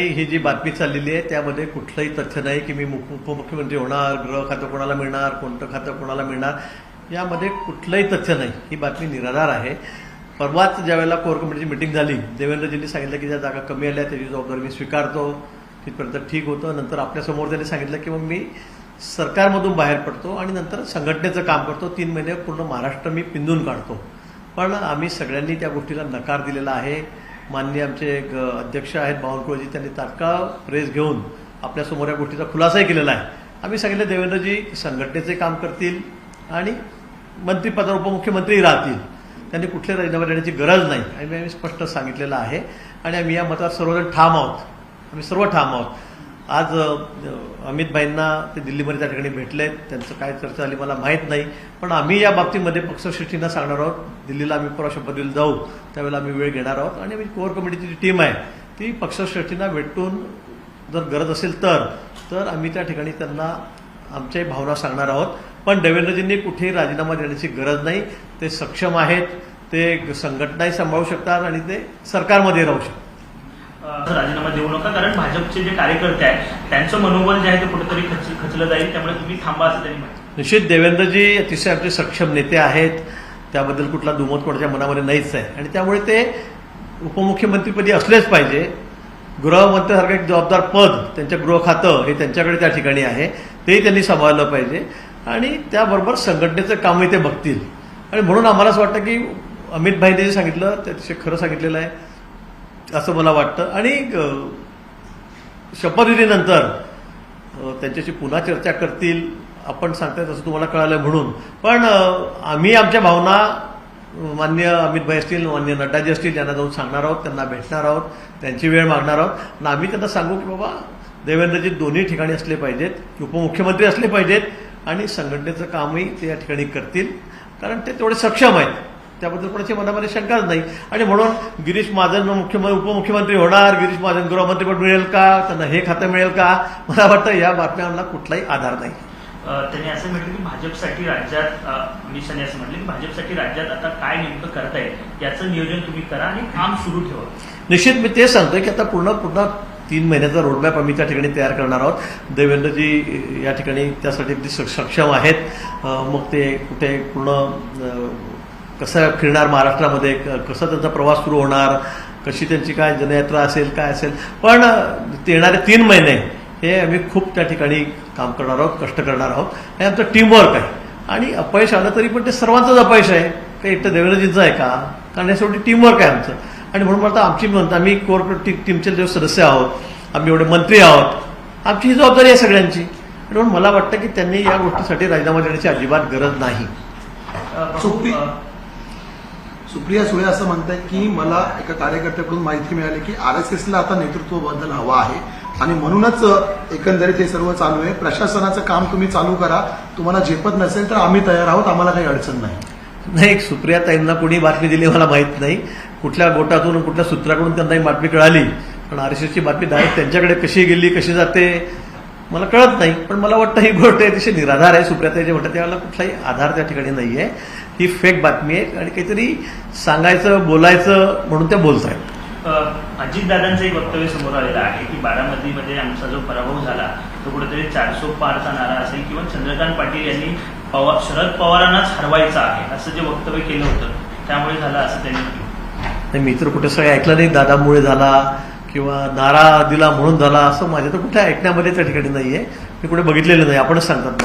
ही जी बातमी चाललेली आहे त्यामध्ये कुठलंही तथ्य नाही की मी उपमुख्यमंत्री होणार गृह खातं कोणाला मिळणार कोणतं खातं कोणाला मिळणार यामध्ये कुठलंही तथ्य नाही. ही बातमी निराधार आहे. परवाच ज्यावेळेला कोर कमिटीची मिटिंग झाली देवेंद्रजींनी सांगितलं की ज्या जागा कमी आल्या त्याची जबाबदारी मी स्वीकारतो तिथपर्यंत ठीक होतं. नंतर आपल्यासमोर त्यांनी सांगितलं की मग मी सरकारमधून बाहेर पडतो आणि नंतर संघटनेचं काम करतो. तीन महिने पूर्ण महाराष्ट्र मी पिंजून काढतो. पण आम्ही सगळ्यांनी त्या गोष्टीला नकार दिलेला आहे. माननीय आमचे एक अध्यक्ष आहेत बावनकुळजी त्यांनी तात्काळ प्रेस घेऊन आपल्यासमोर या गोष्टीचा खुलासाही केलेला आहे. आम्ही सांगितलं देवेंद्रजी संघटनेचे काम करतील आणि मंत्रिपदावर उपमुख्यमंत्री राहतील. त्यांनी कुठले राजीनामा देण्याची गरज नाही. आणि आम्ही स्पष्ट सांगितलेलं आहे. आणि आम्ही या मतात सर्वजण ठाम आहोत. आम्ही सर्व ठाम आहोत. आज अ, अमित भाईंना ते दिल्लीमध्ये त्या ठिकाणी भेटलेत. त्यांचं काय चर्चा झाली मला माहीत नाही. पण आम्ही या बाबतीमध्ये पक्षश्रेष्ठींना सांगणार आहोत. दिल्लीला आम्ही परवा शपथविल जाऊ. त्यावेळेला आम्ही वेळ घेणार आहोत. आणि आम्ही कोर कमिटीची जी टीम आहे ती पक्षश्रेष्ठींना भेटून जर गरज असेल तर तर आम्ही त्या ठिकाणी त्यांना आमच्याही भावना सांगणार आहोत. पण देवेंद्रजींनी कुठेही राजीनामा देण्याची गरज नाही. ते सक्षम आहेत. ते संघटनाही सांभाळू शकतात आणि ते सरकारमध्ये राहू शकतात. राजीनामा देऊ नका कारण भाजपचे जे कार्यकर्ते आहेत त्यांचं मनोबल जे आहे ते कुठेतरी खच खचलं जाईल त्यामुळे तुम्ही थांबा असं त्यांनी म्हटलं. निश्चित देवेंद्रजी अतिशय आमचे सक्षम नेते आहेत त्याबद्दल कुठला दुमत कोणाच्या मनामध्ये नाहीच आहे. आणि त्यामुळे ते उपमुख्यमंत्रीपदी असलेच पाहिजे. गृहमंत्र्यासारखं एक जबाबदार पद त्यांच्या गृह खातं हे त्यांच्याकडे त्या ठिकाणी आहे तेही त्यांनी सांभाळलं पाहिजे. आणि त्याबरोबर संघटनेचं कामही ते बघतील. आणि म्हणून आम्हाला असं वाटतं की अमित भाईने जे सांगितलं ते अतिशय खरं सांगितलेलं आहे. असं मला वाटतं. आणि शपथविधीनंतर त्यांच्याशी पुन्हा चर्चा करतील. आपण सांगताय तसं तुम्हाला कळालं म्हणून. पण आम्ही आमच्या भावना मान्य अमित भाई असतील मान्य नड्डाजी असतील यांना जाऊन सांगणार आहोत त्यांना भेटणार आहोत त्यांची वेळ मागणार आहोत. आणि आम्ही त्यांना सांगू की बाबा देवेंद्रजी दोन्ही ठिकाणी असले पाहिजेत उपमुख्यमंत्री असले पाहिजेत आणि संघटनेचं कामही ते या ठिकाणी करतील. कारण ते तेवढे सक्षम आहेत. त्याबद्दल कोणाच्या मनामध्ये शंकाच नाही. आणि म्हणून गिरीश महाजन मुख्यमंत्री उपमुख्यमंत्री होणार. गिरीश महाजन गृहमंत्रीपद मिळेल का? त्यांना हे खातं मिळेल का? मला वाटतं या बातम्यांना कुठलाही आधार नाही. त्यांनी असं म्हटलं की भाजपसाठी राज्यात शहानी असं म्हटलं की भाजपसाठी राज्यात आता काय नेमकं करता येईल याचं नियोजन तुम्ही करा आणि काम सुरू ठेवा. निश्चित मी तेच सांगतोय की आता पूर्ण पूर्ण तीन महिन्याचा रोडमॅप आम्ही त्या ठिकाणी तयार करणार आहोत. देवेंद्रजी या ठिकाणी त्यासाठी सक्षम आहेत. मग ते कुठे पूर्ण कसं फिरणार महाराष्ट्रामध्ये? क- कसा त्यांचा प्रवास सुरू होणार? कशी त्यांची काय जनयात्रा असेल काय असेल? पण येणारे तीन महिने हे आम्ही खूप त्या ठिकाणी काम करणार आहोत कष्ट करणार आहोत. हे आमचं टीमवर्क आहे. आणि अपयश आलं तरी पण ते सर्वांचंच अपयश आहे. काही एकटं देवेंद्रजींचं आहे का? कारण या शेवटी टीमवर्क आहे आमचं. आणि म्हणून मला आमची म्हणतो आम्ही कोर टीमचे जे सदस्य आहोत आम्ही एवढे मंत्री आहोत आमची ही जबाबदारी आहे सगळ्यांची. आणि म्हणून मला वाटतं की त्यांनी या गोष्टीसाठी राजीनामा देण्याची अजिबात गरज नाही. सुप्रिया सुळे असं म्हणतायत की मला एका कार्यकर्त्याकडून माहिती मिळाली की आर एस एसला आता नेतृत्व बदल हवा आहे. आणि म्हणूनच एकंदरीत हे सर्व चालू आहे. प्रशासनाचं काम तुम्ही चालू करा. तुम्हाला झेपत नसेल तर आम्ही तयार आहोत. आम्हाला काही अडचण नाही. नाही सुप्रिया ताईंना कोणी बातमी दिली मला माहीत नाही. कुठल्या गोटातून कुठल्या सूत्राकडून त्यांना ही बातमी कळाली. पण आर एस एसची बातमी डायरेक्ट त्यांच्याकडे कशी गेली कशी जाते मला कळत नाही पण मला वाटतं ही गोष्ट अतिशय निराधार आहे. सुप्रियाताई जे म्हणतात त्यावेळेला कुठलाही आधार त्या ठिकाणी नाही आहे ही फेक बातमी आहे आणि काहीतरी सांगायचं बोलायचं म्हणून त्या बोलत आहेत अजितदादांचं एक वक्तव्य समोर आलेलं आहे की बारामतीमध्ये आमचा जो पराभव झाला तो कुठेतरी चारसो पारचा नारा असेल किंवा चंद्रकांत पाटील यांनी पवार शरद पवारांनाच हरवायचं आहे असं जे वक्तव्य केलं होतं त्यामुळे झालं असं त्यांनी मी तर कुठे सगळं ऐकलं नाही. दादामुळे झाला किंवा नारा दिला म्हणून झाला असं माझ्या तर कुठल्या ऐकण्यामध्ये त्या ठिकाणी आहे मी कुठे बघितलेलं नाही. आपणच सांगतात